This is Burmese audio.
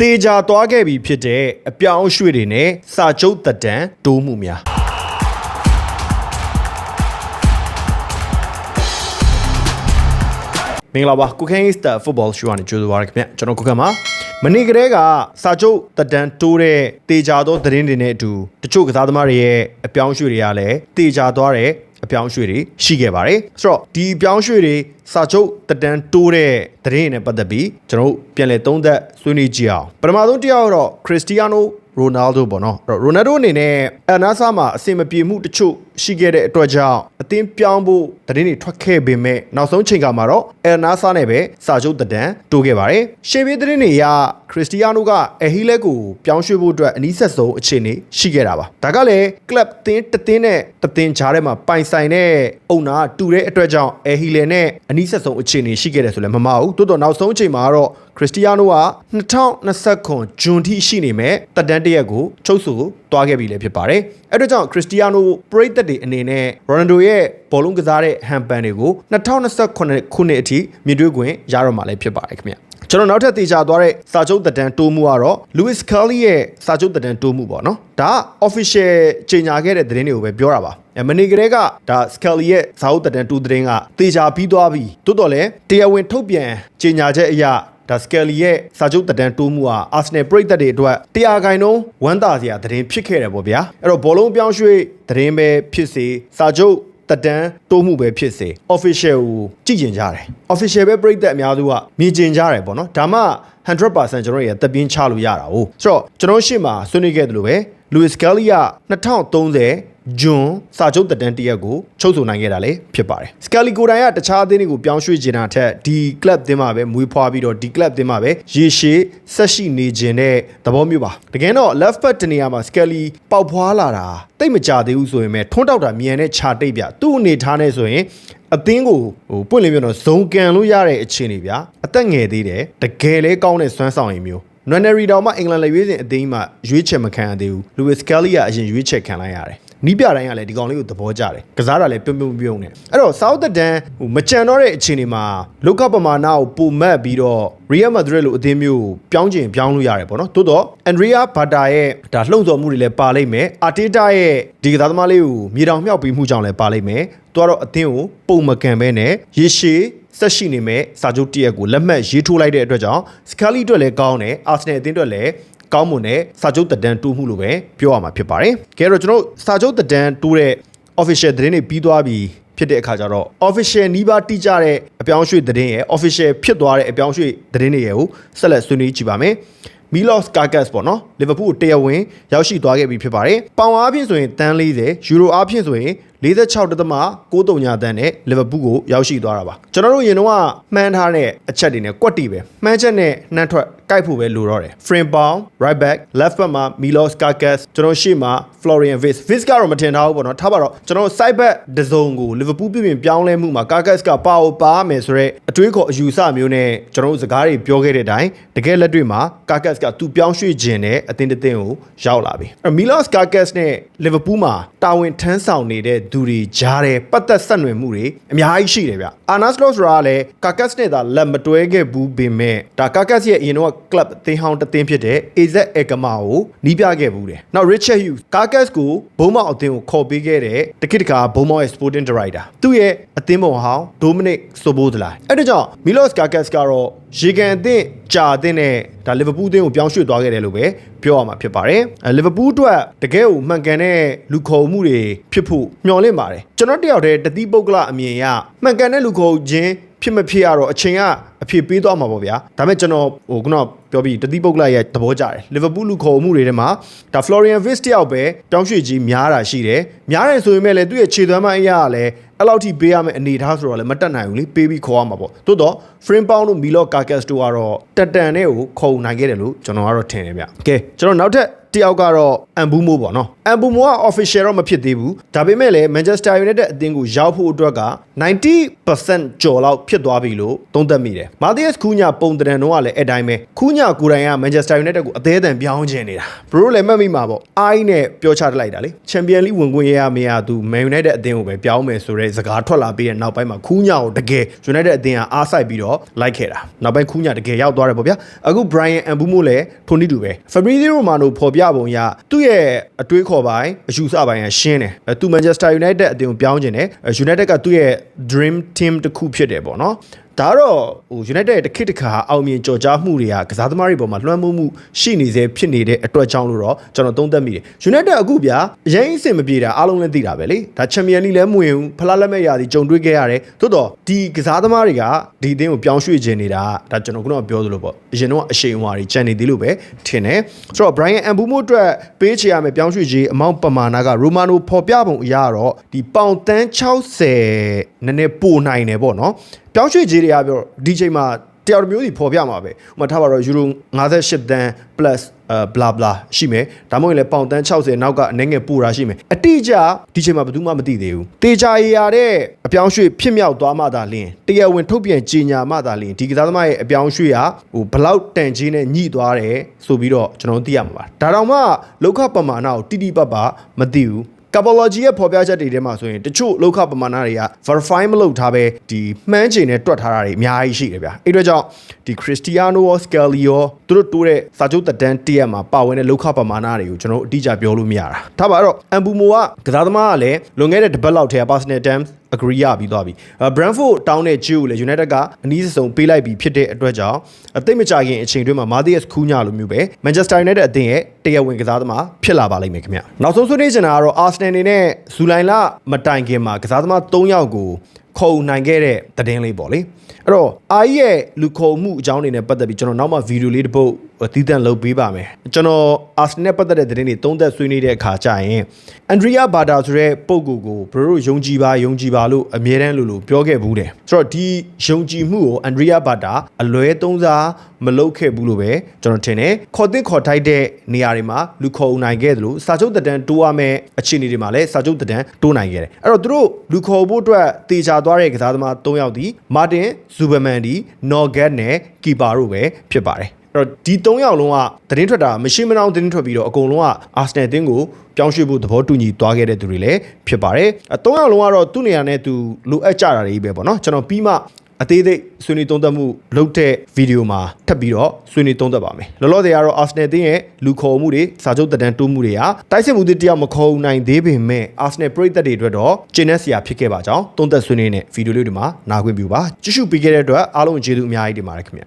တေချာသွားခဲ့ပြီဖြစ်တဲ့အပြောင်းအရွှေ့တွေနဲ့စာချုပ်တက်တန်တိုးမှုများမင်္ဂလာပါကုခင်းစတာဖုတ်ဘောရှူကနေကြိုဆိုပါရခင်ဗျကျွန်တော်ကုခန်းပါမနေ့ကတည်းကစာချုပ်တက်တန်တိုးတဲ့တေချာသောသတင်းတွေနဲ့အတူတချို့ကစားသမားတွေရဲ့အပြောင်းအရွှေ့တွေကလည်းတေချာသွားတဲ့ အပြောင်းအရွှေ့တွေရှိခဲ့ပါတယ်ဆိုတော့ဒီအပြောင်းအရွှေ့တွေစာချုပ်တက်တန်တိုးတဲ့သတင်းတွေနဲ့ပတ်သက်ပြီးကျွန်တော်တို့ပြန်လည်သုံးသပ်ဆွေးနွေးကြည့်အောင်ပထမဆုံးတစ်ယောက်တော့ခရစ္စတီယာနို ရိုနယ်ဒိုပေါ့နော်အဲ့တော့ရိုနယ်ဒိုအနေနဲ့အန်နာဆာမှာအဆင်မပြေမှုတချို့ရှိခဲ့တဲ့အတွက်ကြောင့်အသင်းပြောင်းဖို့သတင်းတွေထွက်ခဲ့ပေမဲ့နောက်ဆုံးချိန်ကမှာတော့အန်နာဆာနဲ့ပဲစာချုပ်တက်တန်တိုးခဲ့ပါတယ်ရှေ့ဘေးသတင်းတွေအရခရစ္စတီယာနိုကအဟီလက်ကိုပြောင်းရွှေ့ဖို့အတွက်အနည်းဆက်ဆုံးအခြေအနေရှိခဲ့တာပါဒါကလည်းကလပ်သင်းတစ်သင်းနဲ့တစ်သင်းကြားထဲမှာပိုင်ဆိုင်တဲ့အုံနာတူတဲ့အတွက်ကြောင့်အဟီလယ်နဲ့အနည်းဆက်ဆုံးအခြေအနေရှိခဲ့တယ်ဆိုလည်းမမဟုတ်တိုးတော့နောက်ဆုံးအချိန်မှာတော့ ခရစ္စတီယာနိုက2020ခုဂျွန်ထိရှိနေမဲ့တက်တန်းတစ်ရက်ကိုချုပ်ဆိုသွားခဲ့ပြီလည်းဖြစ်ပါတယ်အဲ့တော့ကြောင့်ခရစ္စတီယာနိုပရိသတ်တွေအနေနဲ့ရိုနယ်ဒိုရဲ့ဘောလုံးကစားတဲ့ဟန်ပန်တွေကို2028ခုနှစ်အထိမြင်တွေ့ခွင့်ရတော့မှာလည်းဖြစ်ပါတယ်ခင်ဗျကျွန်တော်နောက်ထပ်တေချာသွားတဲ့စာချုပ်တက်တန်းတိုးမှုကတော့ Louis Scully ရဲ့စာချုပ်တက်တန်းတိုးမှုပေါ့နော်ဒါက official ကြေညာခဲ့တဲ့သတင်းတွေကိုပဲပြောတာပါအဲမနေ့ကလေးကဒါ Scully ရဲ့စာချုပ်တက်တန်းတိုးသတင်းကတေချာပြီးသွားပြီတိုးတော်လည်းတရားဝင်ထုတ်ပြန်ကြေညာချက်အရ ဒါစကယ်လီရဲ့စာချုပ်တက်တန်းတိုးမှုဟာအာဆနယ်ပရိသတ်တွေအတွက်တရားခိုင်နှုန်းဝမ်းသာစရာသတင်းဖြစ်ခဲ့တယ်ပေါ့ဗျာအဲ့တော့ဘောလုံးပြောင်းရွှေ့သတင်းပဲဖြစ်စေစာချုပ်တက်တန်းတိုးမှုပဲဖြစ်စေ official ကိုကြည့်ကျင်ကြတယ် official ပဲပရိသတ်အများစုကမြင်ကျင်ကြတယ်ပေါ့နော်ဒါမှ100%ကျွန်တော်ရဲ့တပင်းချလို့ရတာ哦ဆိုတော့ကျွန်တော်ရှေ့မှာဆွေးနွေးခဲ့တယ်လို့ပဲ Louis Scully က2030 ဂျွန်စာချုပ်တက်တန်းတရက်ကိုချုပ်ဆိုနိုင်ခဲ့တာလည်းဖြစ်ပါတယ်။ Scully ကိုယ်တိုင်ကတခြားအသင်းတွေကိုပြောင်းရွှေ့ခြင်းတာထက်ဒီ club အသင်းမှာပဲမွေးဖွားပြီးတော့ဒီ club အသင်းမှာပဲရေရှည်ဆက်ရှိနေခြင်းတဲ့သဘောမျိုးပါ။တကယ်တော့ left back တနေရာမှာ Scully ပေါက်ဖွားလာတာတိတ်မကြသေးဘူးဆိုရင်ပဲထွန်းတောက်တာမြန်တဲ့ခြာတိတ်ပြသူ့အနေထားနဲ့ဆိုရင်အသင်းကိုဟိုပွင့်လင်းပြတော့ဇုံကန်လို့ရတဲ့အခြေအနေဗျာအသက်ငယ်သေးတယ်တကယ်လဲကောင်းတဲ့စွမ်းဆောင်ရည်မျိုးနွန်နယ်ရီတောင်မှအင်္ဂလန်လက်ရွေးစင်အသင်းမှာရွေးချယ်မခံရသေးဘူးလူဝစ်ကယ်လီကအရင်ရွေးချယ်ခံလိုက်ရတယ် နီးပြတိုင်းကလည်းဒီကောင်လေးကိုသဘောကျတယ်ကစားတာလည်းပြုံးပြုံးပြုံးနေအဲ့တော့ South တန်ဟိုမကြံတော့တဲ့အခြေအနေမှာလောကပမာဏကိုပုံမတ်ပြီးတော့ Real Madrid လိုအသင်းမျိုးကိုပြောင်းကျင်ပြောင်းလို့ရတယ်ပေါ့နော်တိုးတော့ Andrea Bata ရဲ့ဒါလှုံ့ဆော်မှုတွေလည်းပါလိမ့်မယ် Arteta ရဲ့ဒီကစားသမားလေးကိုမြေတောင်မြောက်ပြီးမှုကြောင့်လည်းပါလိမ့်မယ်သူကတော့အသင်းကိုပုံမကန်ပဲနဲ့ရေရှည်ဆက်ရှိနေမဲ့စာချုပ်တရက်ကိုလက်မှတ်ရေးထိုးလိုက်တဲ့အတွက်ကြောင့်စကာလီအတွက်လည်းကောင်းတယ်အာဆနယ်အသင်းအတွက်လည်း ကောင်းမွန်တဲ့စာချုပ်တက်တန်းတိုးမှုလို့ပဲပြောရမှာဖြစ်ပါတယ်။ကဲတော့ကျွန်တော်စာချုပ်တက်တန်းတိုးတဲ့ official သတင်းတွေပြီးသွားပြီဖြစ်တဲ့အခါကျတော့ official နီးပါးတိကျတဲ့အပြောင်းအရွှေ့သတင်းရဲ့ official ဖြစ်သွားတဲ့အပြောင်းအရွှေ့သတင်းတွေရဲ့ကိုဆက်လက်ဆွေးနွေးကြည့်ပါမယ်။ Milos Karkas ပေါ့နော်လီဗာပူးကိုတရားဝင်ရောက်ရှိသွားခဲ့ပြီဖြစ်ပါတယ်။ပေါင်အားဖြင့်ဆိုရင်တန်း40ယူရိုအားဖြင့်ဆိုရင် 46.93ညာတန်းနဲ့လီဗာပူးကိုရောက်ရှိသွားတာပါကျွန်တော်တို့ရင်တော့မှန်းထားတဲ့အချက်တွေနဲ့ကွက်တီပဲမှန်းချက်နဲ့နှမ်းထွက်ကိုက်ဖို့ပဲလိုတော့တယ် frame bound right back left back မှာ Milos Karkas ကျွန်တော်ရှေ့မှာ Florian Viz Viz ကတော့မထင်ထားဘူးပေါ့နော်ထားပါတော့ကျွန်တော် side back ဒဇုံကို Liverpool ပြင်ပြင်ပြောင်းလဲမှုမှာ Karkas ကပါအောင်ပါမယ်ဆိုတော့အ တွေးခေါ်အယူဆမျိုးနဲ့ကျွန်တော်တို့စကားတွေပြောခဲ့တဲ့အတိုင်းတကယ်လက်တွေ့မှာ Karkas ကသူပြောင်းရွှေ့ခြင်းနဲ့အသင်းတစ်သင်းကိုရောက်လာပြီအဲ့ Milos Karkas နဲ့ Liverpool မှာတာဝန်ထမ်းဆောင်နေတဲ့သူတွေကြားတဲ့ပတ်သက်ဆက်နွယ်မှုတွေအများကြီးရှိတယ်ဗျအာနာစလော့ဆိုတာကလည်းကာကတ်နဲ့သာလက်မတွဲခဲ့ဘူးပေမဲ့ဒါကာကတ်ရဲ့အရင်တော့ကလပ်အသင်းဟောင်းတစ်သင်းဖြစ်တဲ့ AZ အကမာကိုနီးပြခဲ့ဘူးတယ်နောက် Richard Hughes ကာကတ်ကိုဘုံမောက်အသင်းကိုခေါ်ပေးခဲ့တဲ့တခိတကာဘုံမောက်ရဲ့ Sporting Director သူ့ရဲ့အသင်းပုံဟောင်း Dominic Soboslai အဲ့ဒါကြောင့် Milos Karkas ကတော့ရေကန်အသင်းကြာအသင်းနဲ့ဒါလီဗာပူးအသင်းကိုပြောင်းရွှေ့သွားခဲ့တယ်လို့ပဲပြောရမှာဖြစ်ပါတယ်အဲလီဗာပူးအတွက်တကယ်ကိုမှန်ကန်တဲ့လူခေါ်မှုတွေဖြစ်ဖို့မျှော်လင့်ပါတယ်ကျွန်တော်တယောက်တည်းတတိပုဂ္ဂလအမြင်ရမှန်ကန်တဲ့လူခေါ်ခြင်း ဖြစ်မဖြစ်ရတော့အချိန်ကအဖြစ်ပေးသွားမှာပေါ့ဗျာဒါပေမဲ့ကျွန်တော်ဟိုခုနပြောပြီးတတိပုဂ္ဂလရဲ့သဘောကျတယ်လီဗာပူးလူခေါ်မှုတွေထဲမှာဒါ Florian Wirtz တယောက်ပဲတောင်းရွှေ့ကြီးများတာရှိတယ်များတယ်ဆိုပေမဲ့လည်းသူ့ရဲ့ခြေသွမ်းမအရာကလည်းအဲ့လောက်ထိပေးရမယ့်အနေထားဆိုတော့လည်းမတက်နိုင်ဘူးလေပေးပြီးခေါ်ရမှာပေါ့သို့တော့ frame pound တို့ Milo Carcass တို့ကတော့တက်တန်နဲ့ကိုခုံနိုင်ခဲ့တယ်လို့ကျွန်တော်ကတော့ထင်တယ်ဗျကဲကျွန်တော်နောက်ထပ် တယောက်ကတော့အမ်ဘူမိုပေါ့နော်အမ်ဘူမိုက official တော့မဖြစ်သေးဘူးဒါပေမဲ့လည်း Manchester United အသင်းကိုရောက်ဖို့အတွက်က90%ကျော်လောက်ဖြစ်သွားပြီလို့သုံးသပ်မိတယ်မာသီယက်ခူးညာပုံတံတော့ကလည်းအဲ့တိုင်းပဲခူးညာကိုယ်တိုင်က Manchester United ကိုအသေးအတန်ပြောင်းချင်နေတာဘရိုလည်းမှတ်မိမှာပေါ့အိုင်းနဲ့ပြောချတလိုက်တာလေ Champion League ဝင်ခွင့်ရရမရသူ Man United အသင်းကိုပဲပြောင်းမယ်ဆိုတဲ့စကားထွက်လာပြီးတဲ့နောက်ပိုင်းမှာခူးညာကိုတကယ် United အသင်းကအားစိုက်ပြီးတော့လိုက်ခဲ့တာနောက်ပိုင်းခူးညာတကယ်ရောက်သွားတယ်ပေါ့ဗျာအခု Brian Mbumo လည်းထိုနည်းတူပဲ Fabrizio Romano ဖော်ပြပုံရသူ့ရဲ့အတွေးခေါ်ပိုင်းအယူဆပိုင်းကရှင်းတယ်အဲသူ Manchester United အသင်းကိုပြောင်းချင်တယ်အဲ United ကသူ့ရဲ့ dream team တစ်ခုဖြစ်တယ်ပေါ့နော် ဒါတော့ဟို United ရဲ့တစ်ခေတ်တစ်ခါအောင်မြင်ကြော်ကြားမှုတွေကကစားသမားတွေပေါ်မှာလွှမ်းမိုးမှုရှိနေစေဖြစ်နေတဲ့အတွက်ကြောင့်လို့တော့ကျွန်တော်သုံးသပ်မိတယ် United အခုဗျာအရင်အဆင်မပြေတာအားလုံးလည်းသိတာပဲလေဒါ Champion League လည်းမဝင်ဘူးဖလားလက်မဲ့ရာဒီကြုံတွေ့ခဲ့ရတယ်သို့တော့ဒီကစားသမားတွေကဒီအသင်းကိုပြောင်းရွှေ့ခြင်းနေတာဒါကျွန်တော်ခုနကပြောသလိုပေါ့အရင်တော့အရှိန်အဝါတွေကြံနေသေးလို့ပဲထင်တယ်ဆိုတော့ Brian Mbumo အတွက်ပေးချေရမယ်ပြောင်းရွှေ့ခြင်းအမောင့်ပမာဏက Romano ဖော်ပြပုံအရတော့ဒီပေါင်တန်း60နည်းနည်းပိုနိုင်တယ်ပေါ့နော်ပြောင်းရွှေ့ခြင်းတွေကပြောဒီချိန်မှာတယောက်တစ်မျိုးစီဖော်ပြမှာပဲဥပမာထားပါတော့ယူရို58တန်း plus အဲ blah blah ရှိမယ်ဒါမှမဟုတ်လည်းပေါင်တန်း60နောက်ကအနေငယ်ပူတာရှိမယ်အတိအကျဒီချိန်မှာဘယ်သူမှမသိသေးဘူးတေချာရရတဲ့အပြောင်းရွှေ့ဖြစ်မြောက်သွားမှသာလျှင်တရားဝင်ထုတ်ပြန်ကြေညာမှသာလျှင်ဒီကစားသမားရဲ့အပြောင်းရွှေ့ဟာဟိုဘလောက်တန်ကြီးနဲ့ညှိသွားတယ်ဆိုပြီးတော့ကျွန်တော်သိရမှာပါဒါတော့မှလောက်ခပမာဏကိုတိတိပတ်ပါမသိဘူး Capology ရဲ့ဖော်ပြချက်တွေထဲမှာဆိုရင်တချို့လောက်ခပမာဏတွေက verify မလုပ်ထားပဲဒီမှန်းချိန်နဲ့တွက်ထားတာတွေအများကြီးရှိတယ်ဗျာအဲ့အတွက်ကြောင့်ဒီ Cristiano ရော Scaloni ရောသူတို့တိုးတဲ့စာချုပ်သက်တမ်းတရက်မှာပါဝင်တဲ့လောက်ခပမာဏတွေကိုကျွန်တော်တို့အတိအကျပြောလို့မရတာဒါပါတော့ Ambumo ကကစားသမားကလည်းလွန်ခဲ့တဲ့တစ်ပတ်လောက်ထဲက Personal Terms agree ရပြီးသွားပြီအဲ Brentford တောင်းတဲ့ Jew ကိုလည်း United ကအနည်းဆုံးပေးလိုက်ပြီးဖြစ်တဲ့အတွက်ကြောင့်အသိမကြခင်အချိန်တွင်းမှာ Matthias Cunha လိုမျိုးပဲ Manchester United အသင်းရဲ့တရားဝင်ကစားသမားဖြစ်လာပါလိမ့်မယ်ခင်ဗျနောက်ဆုံးဆွေးနွေးချင်တာကတော့ Arsenal အနေနဲ့ဇူလိုင်လမတိုင်ခင်မှာကစားသမား3ယောက်ကိုခုံနိုင်ခဲ့တဲ့သတင်းလေးပေါ့လေအဲ့တော့အာကြီးရဲ့လူခုံမှုအကြောင်းတွေနဲ့ပတ်သက်ပြီးကျွန်တော်နောက်မှဗီဒီယိုလေးတစ်ပု တ်တည်တံ့လုပ်ပေးပါမယ်ကျွန်တော်အာဆင်နယ်ပတ်သက်တဲ့သတင်းတွေသုံးသပ်ဆွေးနွေးတဲ့အခါကျရင်အန်ဒရီယာဘာတာဆိုတဲ့ပုံကူကိုဘရိုတို့ယုံကြည်ပါယုံကြည်ပါလို့အမြဲတမ်းလို့လို့ပြောခဲ့ဘူးတယ်ဆိုတော့ဒီယုံကြည်မှုကိုအန်ဒရီယာဘာတာအလွဲသုံးစားမလုပ်ခဲ့ဘူးလို့ပဲကျွန်တော်ထင်တယ်ခေါ်သစ်ခေါ်ထိုက်တဲ့နေရာတွေမှာလူခေါ်နိုင်ခဲ့တယ်လို့စာချုပ်တန်တိုးရမယ့်အခြေအနေတွေမှာလည်းစာချုပ်တန်တိုးနိုင်ခဲ့တယ်အဲ့တော့သူတို့လူခေါ်ဖို့အတွက်တေချာသွားတဲ့ကစားသမား၃ယောက်ဒီမာတင်ဇူဘမန်ဒီနော်ဂက်နဲ့ကီပါတို့ပဲဖြစ်ပါတယ်အဲ့ တော့ဒီ၃ယောက်လုံးကသတင်းထွက်တာမရှိမနှောင်းသတင်းထွက်ပြီးတော့အကုန်လုံးကအာဆနယ်အသင်းကိုပြောင်းရွှေ့ဖို့သဘောတူညီသွားခဲ့တဲ့သူတွေလည်းဖြစ်ပါတယ်အဲ၃ယောက်လုံးကတော့သူ့နေရာနဲ့သူလိုအပ်ကြတာတွေပဲပေါ့နော်ကျွန်တော်ပြီးမှအသေးစိတ်ဆွေးနွေးသုံးသပ်မှုလုပ်တဲ့ဗီဒီယိုမှာထပ်ပြီးတော့ဆွေးနွေးသုံးသပ်ပါမယ်လောလောဆယ်ကတော့ Arsenal တင်းရဲ့လူခေါ်မှုတွေစာချုပ်တက်တန်းတိုးမှုတွေဟာတိုက်စစ်မှုတွေတယောက်မခေါ်နိုင်သေးပေမဲ့ Arsenal ပရိသတ်တွေအတွက်တော့ကျင်းနေစရာဖြစ်ခဲ့ပါကြောင်းသုံးသပ်ဆွေးနွေးတဲ့ဗီဒီယိုလေးတွေမှာနားခွင့်ပြုပါကြည့်ရှုပေးခဲ့တဲ့အတွက်အားလုံးကျေးဇူးအများကြီးတင်ပါတယ်ခင်ဗျ